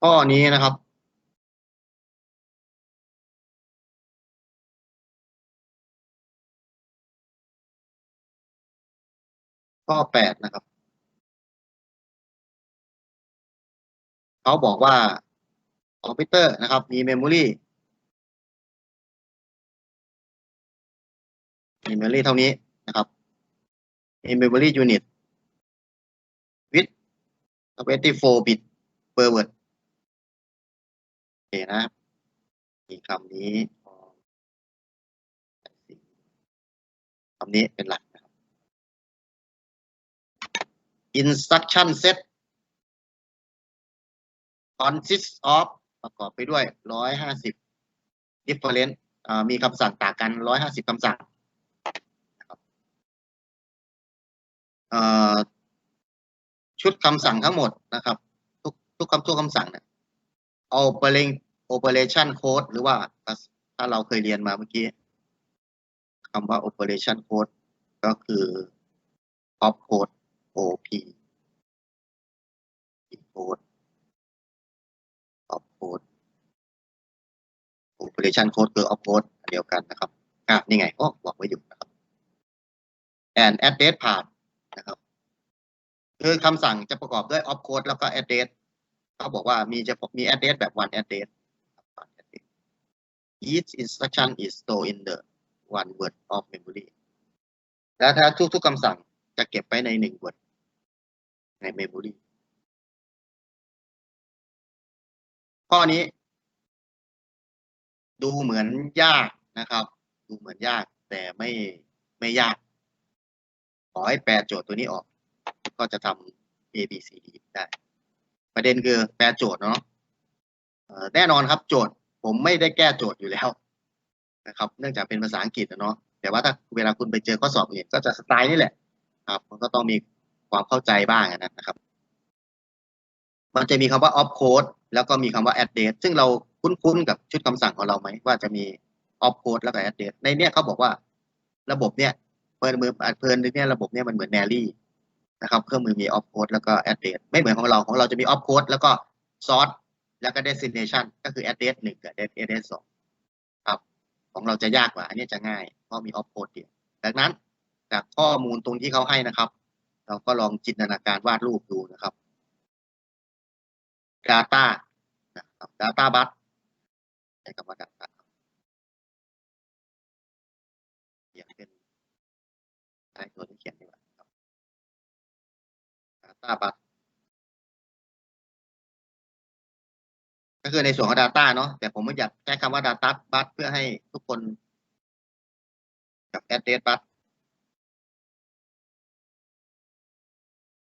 ข้อนี้นะครับข้อแปดนะครับ เขาบอกว่าคอมพิวเตอร์นะครับ มีเมมโมรีมีเมมโมรีเท่านี้นะครับมีเมมโมรียูนิต with 24 bit per word โอ เคนะมีคำนี้คำนี้เป็นหลักนะครับ instruction set consists of ประกอบไปด้วย 150 different มีคำสั่งต่างกัน 150คำสั่งชุดคำสั่งทั้งหมดนะครับ ทุกทุกคำทุกคำสั่งเนี่ย operation operation code หรือว่าถ้าเราเคยเรียนมาเมื่อกี้คำว่า operation code ก็คือ op code op code op code operation code คือ op code เดียวกันนะครับอะนี่ไงก็บอกไว้อยู่นะครับ and address path นะครับ คือคำสั่งจะประกอบด้วย op code แล้วก็ address เขาบอกว่ามีจะมี address แบบ one address each instruction is stored in the one word of memory แล้วถ้าทุกๆคำสั่งจะเก็บไว้ในหนึ่ง word ใน memory ข้อนี้ดูเหมือนยากนะครับ ดูเหมือนยากแต่ไม่ไม่ยาก ขอให้แปลโจทย์ตัวนี้ออก ก็จะทำ A B C D ได้ ประเด็นคือแปลโจทย์เนาะแน่นอนครับโจทย์ ผมไม่ได้แก้โจทย์อยู่แล้วนะครับ เนื่องจากเป็นภาษาอังกฤษเนาะแต่ว่าถ้าเวลาคุณไปเจอข้อสอบอื่นก็จะสไตล์นี่แหละครับมันก็ต้องมีความเข้าใจบ้างนะครับ มันจะมีคำว่า off code แล้วก็มีคำว่า address ซึ่งเราคุ้นๆกับชุดคำสั่งของเราไหมว่าจะมี off code แล้วก็ address ในเนี้ยเขาบอกว่า ระบบเนี้ยเพินมือเพลินเนี่ยระบบเนี้ยมันเหมือน Nary น นะครับเครื่องมือมี off code แล้วก็ address ไม่เหมือนของเราของเราจะมี off code แล้วก็ source แล้วก็ destination ก็คือ address หนึ่งกับ address สองครับของเราจะยากกว่า อันนี้จะง่ายเพราะมี off code เดียวดังนั้นจากข้อมูลตรงที่เขาให้นะครับ เราก็ลองจินตนาการวาดรูปดูนะครับ Data นะครับ Data bus ใช้คำว่า Data เขียนเป็นใช้ตัวที่เขียนดีกว่า ครับ Data bus ก็คือในส่วนของ Data เนาะแต่ผมไม่อยากใช้คำว่า Data bus เพื่อให้ทุกคน กับ Address bus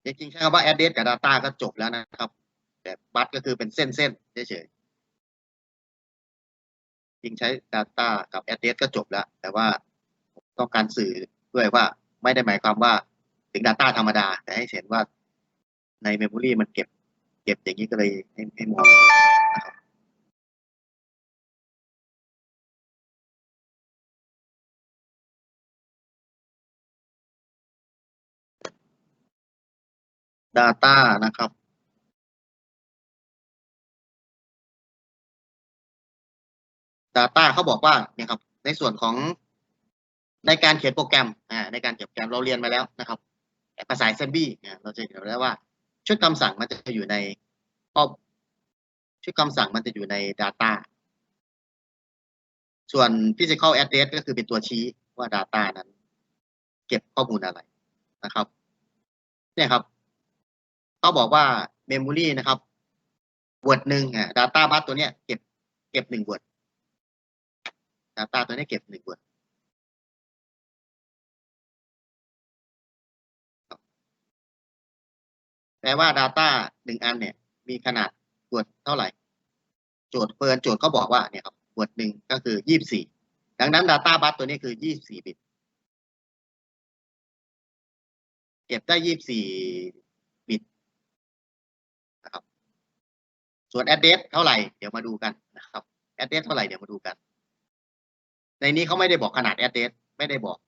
จริงๆใช้คำว่า address กับ data ก็จบแล้วนะครับ แต่บัตก็คือเป็นเส้นๆเฉยๆจริงใช้ data กับ address ก็จบแล้ว แต่ว่าต้องการสื่อด้วยว่าไม่ได้หมายความว่าถึง data ธรรมดา แต่ให้เห็นว่า ใน memory มันเก็บ เก็บอย่างนี้ก็เลยให้ให้มองนะครับ data นะครับ data เขาบอกว่าเนี่ยครับ ในส่วนของในการเขียนโปรแกรมอ่าในการเขียนโปรแกรมเราเรียนมาแล้วนะครับ ภาษา assembly เนี่ยเราจะเห็นแล้วว่า ชุดคำสั่งมันจะอยู่ในข้อชุดคำสั่งมันจะอยู่ใน data ส่วน physical address ก็คือเป็นตัวชี้ว่า data นั้น เก็บข้อมูลอะไรนะครับ เนี่ยครับ เขาบอกว่า memory นะครับ word หนึ่งอะ data bus ตัวเนี้ยเก็บเก็บหนึ่ง word data ตัวเนี้ยเก็บหนึ่ง word แปลว่า data หนึ่งอันเนี่ย มีขนาด word เท่าไหร่ โจทย์เปิดโจทย์เขาบอกว่าเนี่ยครับ word หนึ่งก็คือยี่สิบสี่ดังนั้น data bus ตัวนี้คือยี่สิบสี่บิต เก็บได้ยี่สิบสี่บิตนะครับ ส่วน address เท่าไหร่เดี๋ยวมาดูกันนะครับ address เท่าไหร่เดี๋ยวมาดูกัน ในนี้เขาไม่ได้บอกขนาด address ไม่ได้บอก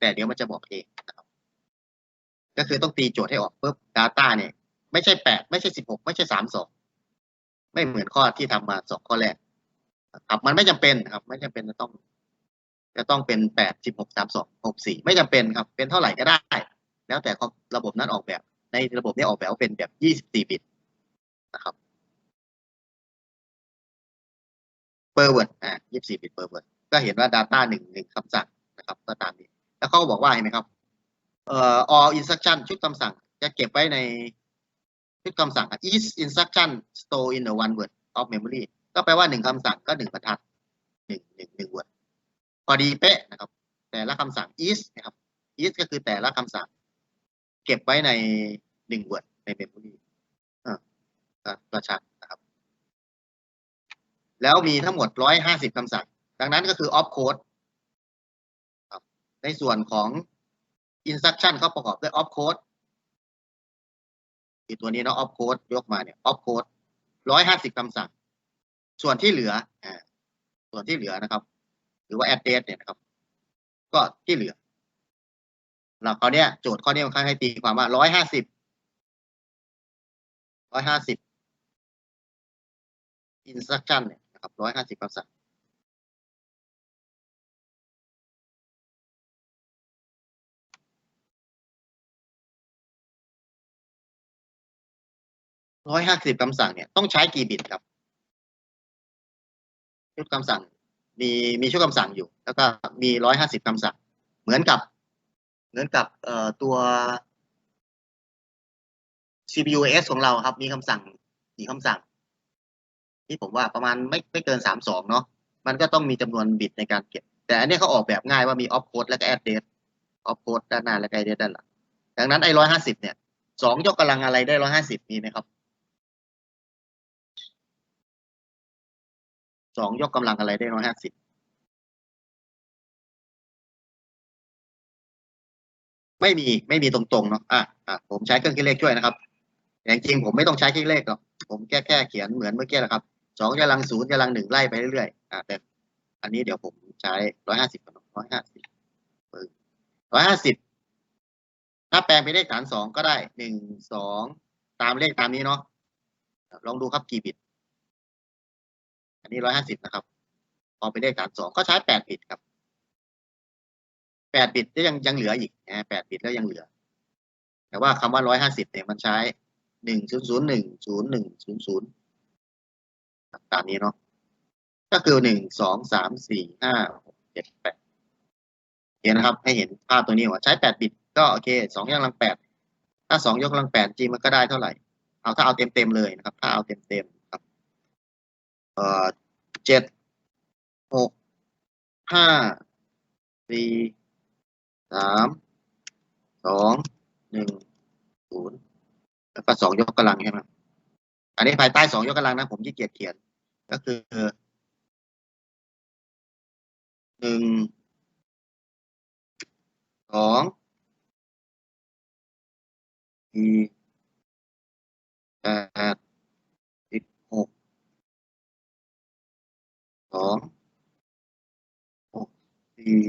แต่เดี๋ยวมันจะบอกเองนะครับก็คือต้องตีโจทย์ให้ออกปุ๊บ data เนี่ย ไม่ใช่แปดไม่ใช่สิบหกไม่ใช่สามสองไม่เหมือนข้อที่ทำมาสองข้อแรกครับมันไม่จำเป็นครับ ไม่จำเป็นจะต้อง จะต้องเป็นแปดสิบหกสามสองหกสี่ไม่จำเป็นครับ เป็นเท่าไหร่ก็ได้ แล้วแต่ระบบนั้นออกแบบ ในระบบนี้ออกแบบเป็นแบบยี่สิบสี่บิตนะครับ per word อ่ายี่สิบสี่บิต per word ก็เห็นว่า data หนึ่งหนึ่งคำสั่งนะครับ ก็ตามนี้ แล้วเขาก็บอกว่าเห็นไหมครับเอ่อ all instruction ชุดคำสั่งจะเก็บไว้ใน ชุดคำสั่ง each instruction store in the one word of memory ก็แปลว่าหนึ่งคำสั่งก็หนึ่งบรรทัดหนึ่งหนึ่งหนึ่ง word พอดีเป๊ะนะครับ แต่ละคำสั่ง each นะครับ each ก็คือแต่ละคำสั่ง เก็บไว้ในหนึ่ง word ใน memory อ่าก็ชัดนะครับ แล้วมีทั้งหมดร้อยห้าสิบคำสั่ง ดังนั้นก็คือ off code ในส่วนของ instruction เขาประกอบด้วย off code คือตัวนี้เนาะ off code ยกมาเนี่ย off code ร้อยห้าสิบคำสั่ง ส่วนที่เหลืออ่าส่วนที่เหลือนะครับ หรือว่า address เนี่ยนะครับ ก็ที่เหลือเราเขาเนี้ยโจทย์ข้อนี้ค่อนข้างให้ตีความว่าร้อยห้าสิบร้อยห้าสิบ instruction เนี่ยนะครับร้อยห้าสิบคำสั่ง ร้อยห้าสิบคำสั่งเนี่ยต้องใช้กี่บิตครับ ชุดคำสั่ง มีมีชุดคำสั่งอยู่ แล้วก็มีร้อยห้าสิบคำสั่ง เหมือนกับ เหมือนกับเอ่อตัว CPU S ของเราครับ มีคำสั่งกี่คำสั่ง ที่ผมว่าประมาณไม่ไม่เกินสามสองเนาะมันก็ต้องมีจำนวนบิตในการเก็บ แต่อันนี้เขาออกแบบง่ายว่ามี off code แล้วก็ address off code ด้านหน้าแล้วก็ address ด้านหลังดังนั้นไอ้ร้อยห้าสิบเนี่ยสองยกกำลังอะไรได้ร้อยห้าสิบมีไหมครับ สองยกกำลังอะไรได้ร้อยห้าสิบไม่มีไม่มีตรงๆเนาะอะอะผมใช้เครื่องคิดเลขช่วยนะครับแต่จริงผมไม่ต้องใช้คิดเลขหรอกผมแค่แค่เขียนเหมือนเมื่อกี้แหละครับสองกำลังศูนย์กำลังหนึ่งไล่ไปเรื่อยๆอะแต่อันนี้เดี๋ยวผมใช้ร้อยห้าสิบร้อยห้าสิบร้อยห้าสิบถ้าแปลงเป็นเลขฐานสองก็ได้หนึ่งสองตามเลขตามนี้เนาะลองดูครับกี่บิต อันนี้ร้อยห้าสิบนะครับ พอไปเลขฐานสองก็ใช้แปดบิตครับแปดบิตก็ยังยังเหลืออีกนะแปดบิตแล้วยังเหลือ แต่ว่าคำว่าร้อยห้าสิบเนี่ยมันใช้หนึ่งศูนย์ศูนย์หนึ่งศูนย์หนึ่งศูนย์ศูนย์ตามนี้เนาะก็คือหนึ่งสองสามสี่ห้าหกเจ็ดแปดเห็นนะครับ ให้เห็นภาพตัวนี้ว่าใช้แปดบิต ก็โอเคสองยกกำลังแปดถ้าสองยกกำลังแปดจริงมันก็ได้เท่าไหร่ เอาถ้าเอาเต็มเต็มเลยนะครับ ถ้าเอาเต็มเต็ม เอ่อเจ็ดหกห้าสี่สามสองหนึ่งศูนย์แล้วก็สองยกกำลังใช่ไหมอันนี้ภายใต้สองยกกำลังนะผมที่เกียจเขียน ก็คือหนึ่งสองสี่แปดสิบหก สองหกสี่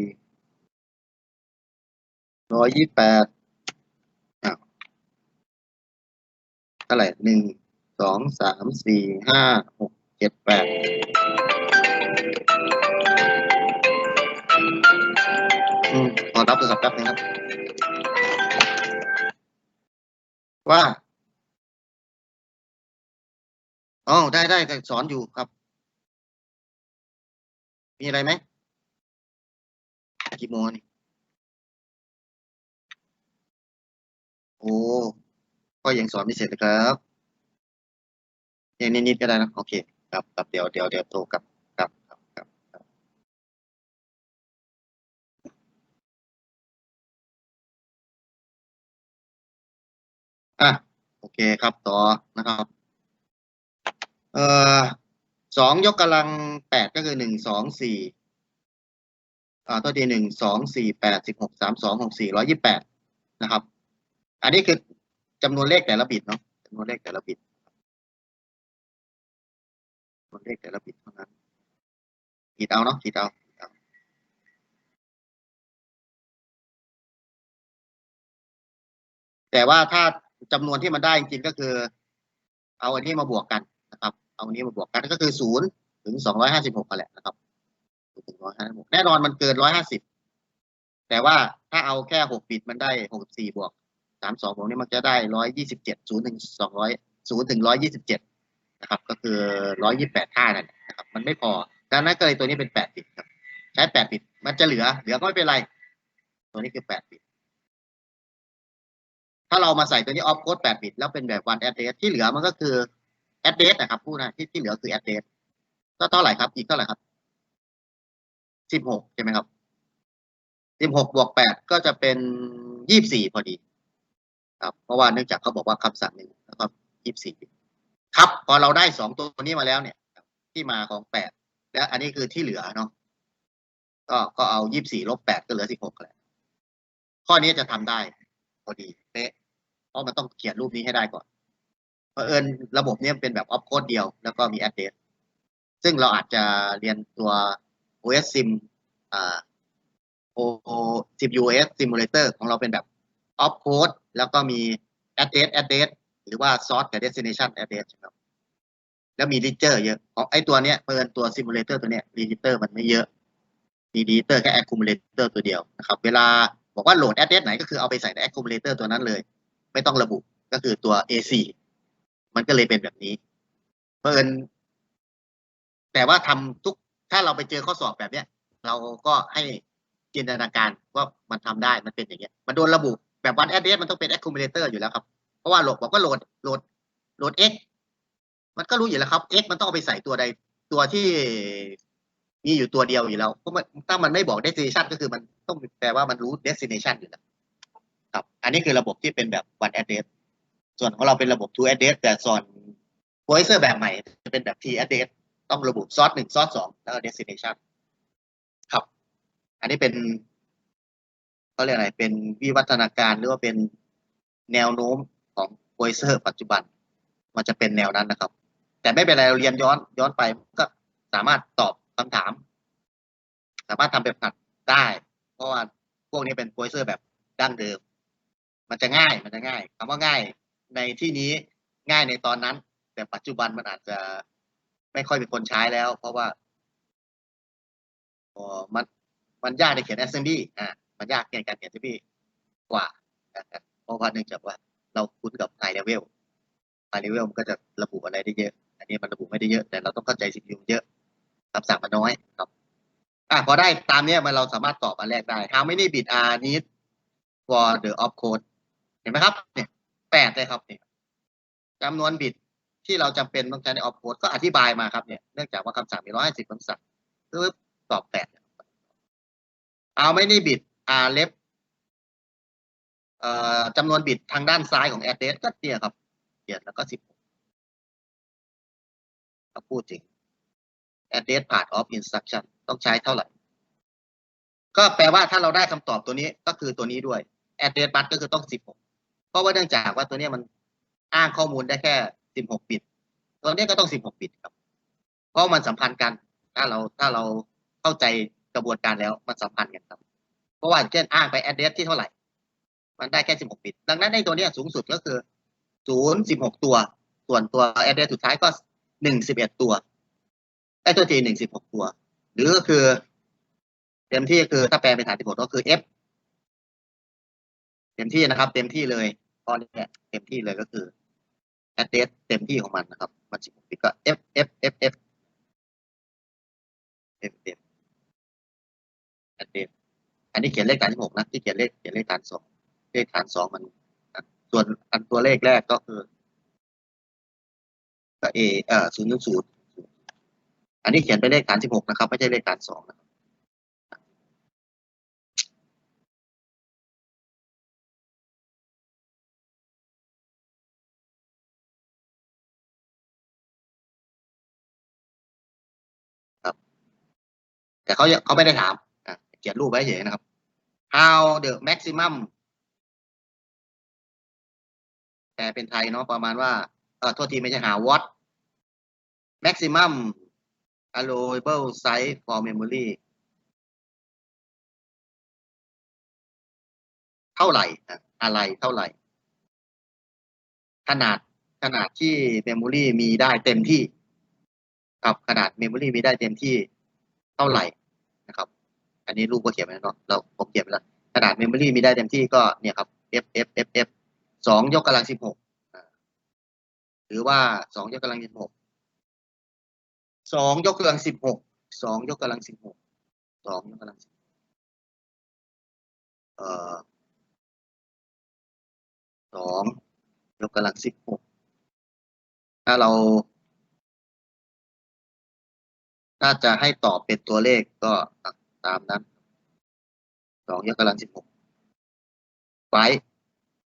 ร้อยยี่แปดอ้าวเท่าไหร่หนึ่งสองสามสี่ห้าหกเจ็ดแปดอืมขอรับโทรศัพท์แป๊บนึงครับ ว่าอ๋อได้ได้สอนอยู่ครับ มีอะไรไหมกี่โมงนี่โอ้ก็ยังสอนไม่เสร็จเลยครับยังนิดๆก็ได้นะโอเคครับครับเดี๋ยวเดี๋ยวเดี๋ยวโทรกลับครับครับครับครับอะโอเคครับต่อนะครับ เอ่อ สองยกกำลังแปดก็คือหนึ่งสองสี่อ่าตัวทีหนึ่งสองสี่แปดสิบหกสามสองหกสี่ร้อยยี่แปดนะครับ อันนี้คือจำนวนเลขแต่ละบิตเนาะจำนวนเลขแต่ละบิตจำนวนเลขแต่ละบิตเท่านั้นขีดเอาเนาะขีดเอาขีดเอาแต่ว่าถ้าจำนวนที่มันได้จริงๆก็คือ เอาอันนี้มาบวกกันนะครับ เอานี้มาบวกกันก็คือศูนย์ถึงสองร้อยห้าสิบหกกันแหละนะครับถึงร้อยห้าสิบหกแน่นอนมันเกินร้อยห้าสิบแต่ว่าถ้าเอาแค่หกบิตมันได้หกสี่บวกสามสองบวกนี้มันจะได้ร้อยยี่สิบเจ็ดศูนย์ถึงสองร้อยศูนย์ถึงร้อยยี่สิบเจ็ดนะครับ ก็คือร้อยยี่แปดค่านั่นนะครับ มันไม่พอดังนั้นก็เลยตัวนี้เป็นแปดบิตครับ ใช้แปดบิตมันจะเหลือ เหลือก็ไม่เป็นไร ตัวนี้คือแปดบิตถ้าเรามาใส่ตัวนี้ออฟโค้ดแปดบิตแล้วเป็นแบบวันแอดเดสที่เหลือมันก็คือ แอดเดสนะครับพูดนะที่ที่เหลือคือแอดเดสก็เท่าไหร่ครับ อีกเท่าไหร่ครับสิบหกใช่ไหมครับสิบหกบวกแปดก็จะเป็นยี่สี่พอดี ครับ เพราะว่าเนื่องจากเขาบอกว่าคำสั่งหนึ่งแล้วก็ยี่สี่ครับพอเราได้สองตัวนี้มาแล้วเนี่ย ที่มาของแปดและอันนี้คือที่เหลือเนาะก็ก็เอายี่สี่ลบแปดก็เหลือสิบหกแหละข้อนี้จะทำได้พอดีเป๊ะเพราะมันต้องเขียนรูปนี้ให้ได้ก่อน ราะเอิญระบบเนี้เป็นแบบออฟโค้ดเดียว แล้วก็มีแอดเดซึ่งเราอาจจะเรียนตัว OS Sim อ่า O Sim OS Simulator ของเราเป็นแบบออฟโค้ดแล้วก็มี address address หรือว่า source กับ destination address ใช่ไหมครับแล้วมี register เยอะของไอตัวเนี้ยเปินตัว simulator ตัวเนี้ย register มันไม่เยอะ มี register แค่ accumulator ตัวเดียวนะครับ เวลาบอกว่าโหลด address ไหนก็คือเอาไปใส่ใน accumulator ตัวนั้นเลย ไม่ต้องระบุก็คือตัว AC มันก็เลยเป็นแบบนี้เปินแต่ว่าทำทุกถ้าเราไปเจอข้อสอบแบบเนี้ย เราก็ให้จินตนาการว่ามันทำได้มันเป็นอย่างเงี้ย มันโดนระบุแบบวัน address มันต้องเป็น accumulator อยู่แล้วครับ เพราะว่าโหลดบอกว่าโหลดโหลดโหลด x มันก็รู้อยู่แล้วครับ x มันต้องเอาไปใส่ตัวใดตัวที่มีอยู่ตัวเดียวอยู่แล้วเพราะมันถ้ามันไม่บอก destination ก็คือมันต้องแปลว่ามันรู้ destination อยู่แล้วครับ อันนี้คือระบบที่เป็นแบบ one address ส่วนของเราเป็นระบบ two address แต่ส่วน voicer แบบใหม่จะเป็นแบบ t address ต้องระบุ source หนึ่ง source สองแล้วก็ destination ครับ อันนี้เป็นเขาเรียกอะไรเป็นวิวัฒนาการหรือว่าเป็นแนวโน้มของ voicer ปัจจุบัน มันจะเป็นแนวนั้นนะครับ แต่ไม่เป็นไรเราเรียนย้อนย้อนไปก็สามารถตอบคำถาม สามารถทำแบบผัดได้ เพราะว่าพวกนี้เป็น voicer แบบดั้งเดิม มันจะง่าย มันจะง่ายคำว่าง่าย ในที่นี้ง่ายในตอนนั้น แต่ปัจจุบันมันอาจจะไม่ค่อยมีคนใช้แล้ว เพราะว่าอ๋อมันมันยากในเขียน assembly อ่ามันยากในการเขียน assembly กว่านะครับเพราะว่าเนื่องจากว่าเราคุ้นกับ high level high level มันก็จะระบุอะไรได้เยอะ อันนี้มันระบุไม่ได้เยอะ แต่เราต้องเข้าใจสิ่งที่เยอะคำสั่งมันน้อยครับอะพอได้ตามเนี้ยมันเราสามารถตอบอันแรกได้ how many bit are need for the op code เห็นไหมครับเนี่ย แปดเลยครับเนี่ยจำนวนบิตที่เราจำเป็นต้องใช้ใน op code ก็อธิบายมาครับเนี่ยเนื่องจากว่าคำสั่งมีร้อยห้าสิบคำสั่งปึ๊บตอบแปด how many bit are left เอ่อจำนวนบิตทางด้านซ้ายของ address ก็เนี่ยครับเขียนแล้วก็สิบถ้าพูดถึง address part of instruction ต้องใช้เท่าไหร่ ก็แปลว่าถ้าเราได้คำตอบตัวนี้ก็คือตัวนี้ด้วย address bus ก็คือต้องสิบหก เพราะว่าเนื่องจากว่าตัวนี้มันอ้างข้อมูลได้แค่สิบหกบิต ตัวนี้ก็ต้องสิบหกบิตครับ เพราะมันสัมพันธ์กัน ถ้าเราถ้าเราเข้าใจกระบวนการแล้วมันสัมพันธ์กันครับ เพราะว่าเช่นอ้างไป address ที่เท่าไหร่ มันได้แค่สิบหกบิต ดังนั้นในตัวนี้สูงสุดก็คือศูนย์สิบหกตัว ส่วนตัว address สุดท้ายก็หนึ่งสิบเอ็ดตัวไอ้ตัวทีหนึ่งสิบหกตัว หรือก็คือเต็มที่คือถ้าแปลเป็นฐานสิบหกก็คือ f เต็มที่นะครับ เต็มที่เลยข้อนี้เนี่ยเต็มที่เลยก็คือ address เต็มที่ของมันนะครับ มันสิบหกบิตก็ f f f f เต็มเต็ม address อันนี้เขียนเลขฐานสิบหกนะที่เขียนเลขเขียนเลขฐานสองเลขฐานสองมันส่วนอันตัวเลขแรกก็คือก็ a เอ่อศูนย์ศูนย์อันนี้เขียนเป็นเลขฐานสิบหกนะครับ ไม่ใช่เลขฐานสองนะครับ แต่เขาเขาไม่ได้ถามเขียนรูปไว้เฉยนะครับ how the maximum แต่เป็นไทยเนาะประมาณว่าเออโทษทีไม่ใช่หา what maximum allowable size for memory เท่าไหร่นะอะไรเท่าไหร่ ขนาดขนาดที่ memory มีได้เต็มที่กับขนาดเมมโมรีมีได้เต็มที่เท่าไหร่ นะครับ อันนี้รูปก็เขียนไว้แล้วเนาะเราผมเขียนไปแล้วขนาดเมมโมรีมีได้เต็มที่ก็เนี่ยครับ f f f f สองยกกำลังสิบหกหรือว่าสองยกกำลังสิบหกสองยกกำลังสิบหกสองยกกำลังสิบหกสองยกกำลังสิบเอ่อสองยกกำลังสิบหกถ้าเรา ถ้าจะให้ตอบเป็นตัวเลขก็ตามนั้นสองยกกำลังสิบหกไว้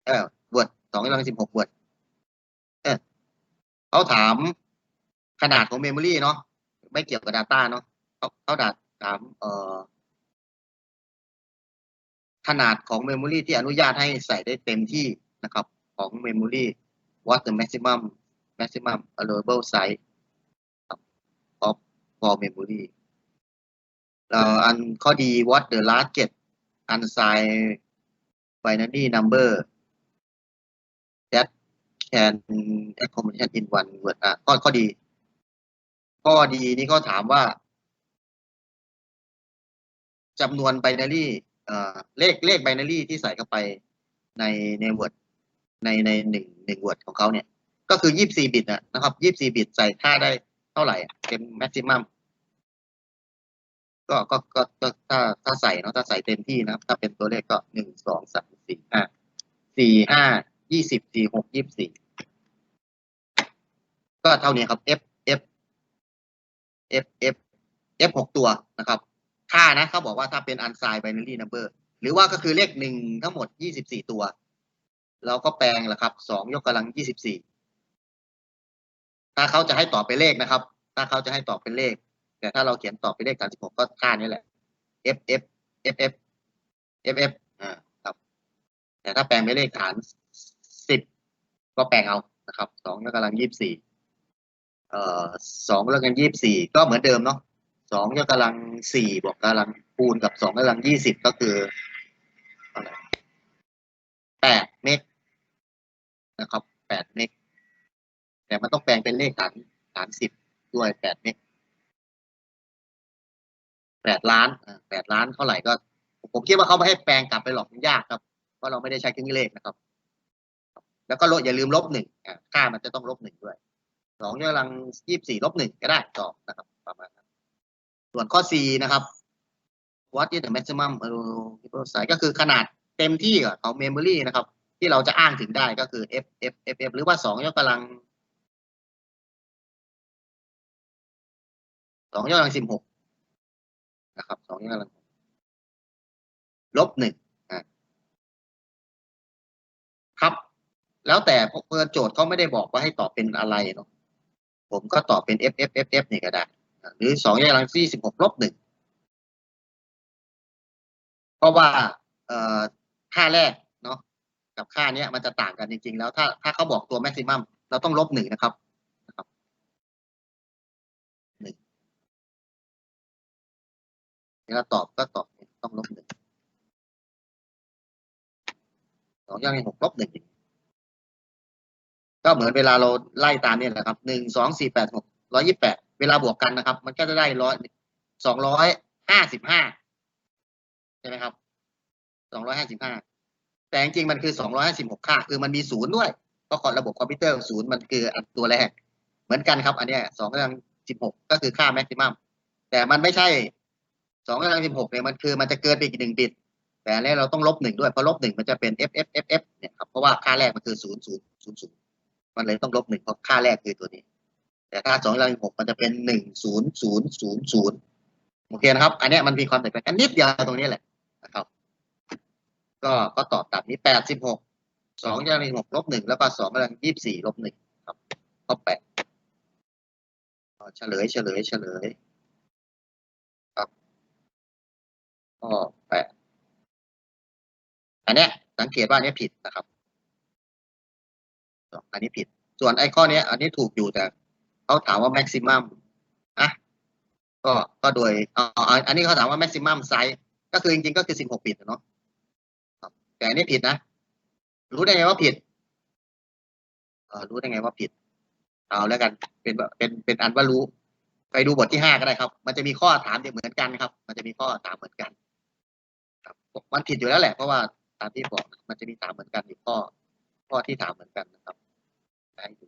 เออบวดสองยกกำลังสิบหกบวดเออเขาถามขนาดของเมมโมรีเนาะไม่เกี่ยวกับ Data เนาะเขาเขาถามเอ่อขนาดของเมมโมรีที่อนุญาตให้ใส่ได้เต็มที่นะครับ ของเมมโมรี what the maximum maximum allowable size for memory แล้วอันข้อดี what the largest unsigned binary number that can accommodation in one word อะข้อข้อดี ข้อดีนี่เขาถามว่าจำนวน binary เอ่อเลขเลข binary ที่ใส่เข้าไปในใน word ในในหนึ่งหนึ่ง word ของเขาเนี่ย ก็คือยี่สิบสี่บิตนะครับยี่สิบสี่บิตใส่ค่าได้เท่าไหร่เป็น maximum ก็ก็ก็ถ้าถ้าใส่เนาะถ้าใส่เต็มที่นะครับถ้าเป็นตัวเลขก็หนึ่งสองสามสี่ห้าสี่ห้ายี่สิบสี่หกยี่สิบสี่ก็เท่านี้ครับ f f f f f หกตัวนะครับ ค่านะเขาบอกว่าถ้าเป็น unsigned binary number หรือว่าก็คือเลขหนึ่งทั้งหมดยี่สิบสี่ตัว เราก็แปลงแหละครับสองยกกำลังยี่สิบสี่ถ้าเขาจะให้ตอบเป็นเลขนะครับ ถ้าเขาจะให้ตอบเป็นเลข แต่ถ้าเราเขียนตอบเป็นเลขสามสิบหกก็ค่านี้แหละ f f f f f f อ่าครับ แต่ถ้าแปลงเป็นเลขฐานสิบก็แปลงเอานะครับสองยกกำลังยี่สิบสี่เอ่อสองยกกำลังยี่สิบสี่ก็เหมือนเดิมเนาะสองยกกำลังสี่บวกกำลังคูณกับสองยกกำลังยี่สิบก็คือแปดเมกนะครับแปดเมกแต่มันต้องแปลงเป็นเลขฐานฐานสิบด้วยแปดเมก แปดล้านแปดล้านเท่าไหร่ก็ ผมคิดว่าเขาไม่ให้แปลงกลับไปหรอกมันยากครับ เพราะเราไม่ได้ใช้เครื่องเลขนะครับ แล้วก็ลบอย่าลืมลบหนึ่งค่ามันจะต้องลบหนึ่งด้วยสองยกกำลังยี่สิบสี่ลบหนึ่งก็ได้ตอบนะครับ ประมาณนั้นส่วนข้อ C นะครับ what is the maximum allowable size ก็คือขนาดเต็มที่ของ memory นะครับ ที่เราจะอ้างถึงได้ก็คือ f f f f หรือว่าสองยกกำลังสองยกกำลังสิบหก นะครับสองยกกำลังลบหนึ่งครับ แล้วแต่เพื่อโจทย์เขาไม่ได้บอกว่าให้ตอบเป็นอะไรเนาะผมก็ตอบเป็น f f f f นี่ก็ได้ หรือสองยกกำลังสี่สิบหกลบหนึ่งเพราะว่าเอ่อค่าแรกเนาะกับค่าเนี้ยมันจะต่างกันจริงๆ แล้วถ้าถ้าเขาบอกตัวแม็กซิมัมเราต้องลบหนึ่งนะครับ เวลาตอบก็ตอบต้องลบหนึ่งสองยกกำลังหกลบหนึ่งก็เหมือนเวลาเราไล่ตามนี่แหละครับหนึ่งสองสี่แปดหกร้อยี่แปดเวลาบวกกันนะครับ มันก็จะได้ร้อยสองร้อยห้าสิบห้าใช่ไหมครับสองร้อยห้าสิบห้าแต่จริงๆมันคือสองร้อยห้าสิบหกค่า คือมันมีศูนย์ด้วยเพราะระบบคอมพิวเตอร์ศูนย์มันคืออันตัวแรก เหมือนกันครับ อันเนี้ยสองกำลังสิบหกก็คือค่าแม็กซิมัมแต่มันไม่ใช่ สองกำลังสิบหกเนี่ยมันคือมันจะเกินไปอีกหนึ่งบิต แต่อันนี้เราต้องลบหนึ่งด้วยเพราะลบหนึ่งมันจะเป็น f f f f เนี่ยครับเพราะว่าค่าแรกมันคือศูนย์ศูนย์ศูนย์ศูนย์มันเลยต้องลบหนึ่งเพราะค่าแรกคือตัวนี้ แต่ถ้าสองกำลังหกมันจะเป็นหนึ่งศูนย์ศูนย์ศูนย์ศูนย์โอเคนะครับ อันนี้มันมีความแตกต่างกันนิดเดียวตรงนี้แหละนะครับ ก็ก็ตอบตามนี้แปดสิบหกสองกำลังหกลบหนึ่งแล้วก็สองกำลังยี่สิบสี่ลบหนึ่งครับข้อแปดเฉลยเฉลยเฉลย ข้อแปดอันเนี้ยสังเกตว่าอันนี้ผิดนะครับอันนี้ผิด ส่วนไอ้ข้อนี้อันนี้ถูกอยู่แต่เขาถามว่า maximum อะก็ก็โดยอ๋ออันนี้เขาถามว่า maximum size ก็คือจริงๆก็คือสิบหกบิตเนาะแต่อันนี้ผิดนะ รู้ได้ไงว่าผิดเออรู้ได้ไงว่าผิด เอาแล้วกันเป็นเป็นเป็นอันว่ารู้ ไปดูบทที่ห้าก็ได้ครับ มันจะมีข้อถามเหมือนกันครับ มันจะมีข้อถามเหมือนกัน มันผิดอยู่แล้วแหละเพราะว่าตามที่บอกมันจะมีสามเหมือนกันอยู่ข้อข้อที่สามเหมือนกันนะครับให้ดู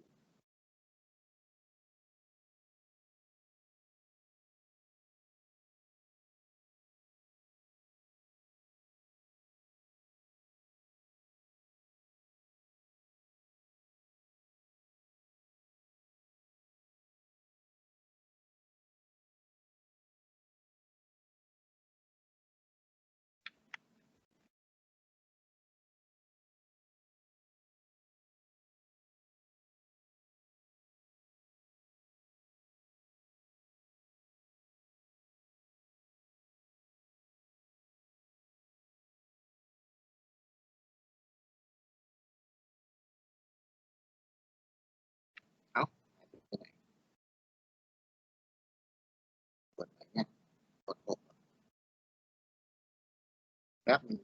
แป๊บหนึง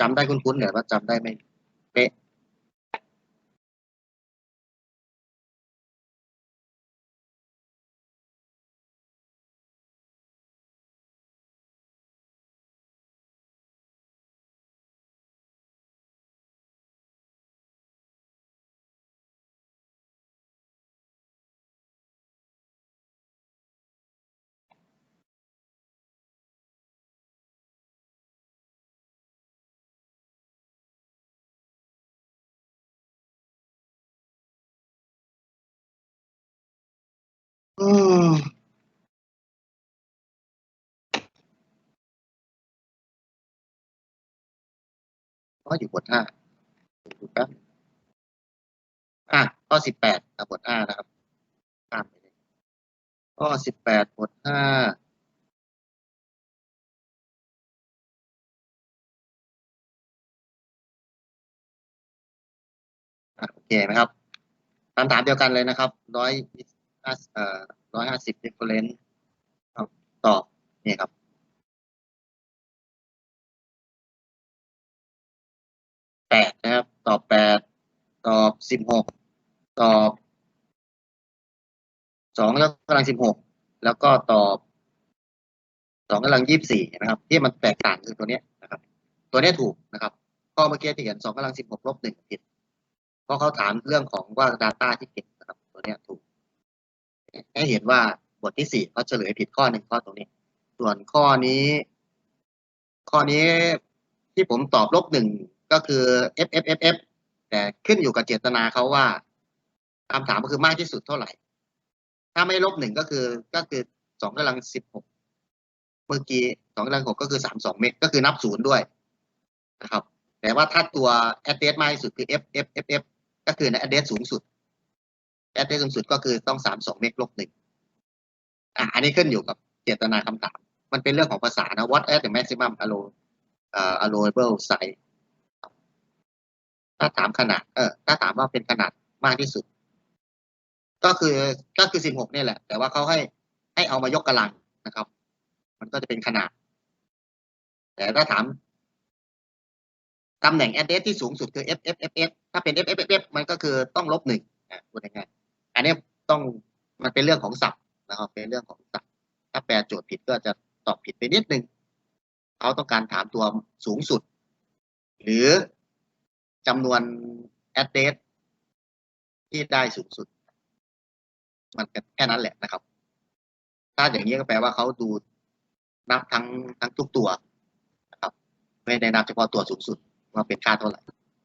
จำได้คุ้นๆเนี่ยว่าจำได้ไม่ ก็อยู่บทห้าดูแป๊บอะข้อสิบแปดบทห้านะครับข้ามไปเลยข้อสิบแปดบทห้าโอเคไหมครับคำถามเดียวกันเลยนะครับร้อยห้าเอ่อร้อยห้าสิบ difference ครับตอบนี่ครับ แปดนะครับ ตอบแปดตอบสิบหกตอบสองแล้วกำลังสิบหกแล้วก็ตอบสองกำลังยี่สิบสี่นะครับ ที่มันแตกต่างคือตัวเนี้ยนะครับ ตัวเนี้ยถูกนะครับข้อเมื่อกี้ที่เห็นสองกำลังสิบหกลบหนึ่งผิดเพราะเขาถามเรื่องของว่า Data ที่ผิดนะครับ ตัวเนี้ยถูก ให้เห็นว่าบทที่สี่เขาเฉลยผิดข้อหนึ่งข้อตรงนี้ ส่วนข้อนี้ ข้อนี้ที่ผมตอบลบหนึ่ง ก็คือ f f f f แต่ขึ้นอยู่กับเจตนาเขาว่าคำถามก็คือมากที่สุดเท่าไหร่ ถ้าไม่ลบหนึ่งก็คือก็คือสองกำลังสิบหกเมื่อกี้สองกำลังหกก็คือสามสองเมตรก็คือนับศูนย์ด้วยนะครับ แต่ว่าถ้าตัว address มากที่สุดคือ f f f f ก็คือใน address สูงสุด address สูงสุดก็คือต้องสามสองเมตรลบหนึ่งอะอันนี้ขึ้นอยู่กับเจตนาคำถาม มันเป็นเรื่องของภาษานะ what at the maximum allow เอ่อ allowable size ถ้าถามขนาด เออถ้าถามว่าเป็นขนาดมากที่สุด ก็คือก็คือสิบหกนี่ยแหละ แต่ว่าเขาให้ให้เอามายกกำลังนะครับ มันก็จะเป็นขนาด แต่ถ้าถามตำแหน่ง address ที่สูงสุดคือ f f f f ถ้าเป็น f f f f มันก็คือต้องลบหนึ่งอะพูดง่ายๆอันนี้ต้องมันเป็นเรื่องของศัพท์นะครับ เป็นเรื่องของศัพท์ ถ้าแปลโจทย์ผิดก็จะตอบผิดไปนิดนึง เขาต้องการถามตัวสูงสุด หรือ จำนวน address ที่ได้สูงสุด มันแค่นั้นแหละนะครับ ถ้าอย่างนี้ก็แปลว่าเขาดูนับทั้งทั้งทุกตัวนะครับ ไม่ได้นับเฉพาะตัวสูงสุดว่าเป็นค่าเท่าไหร่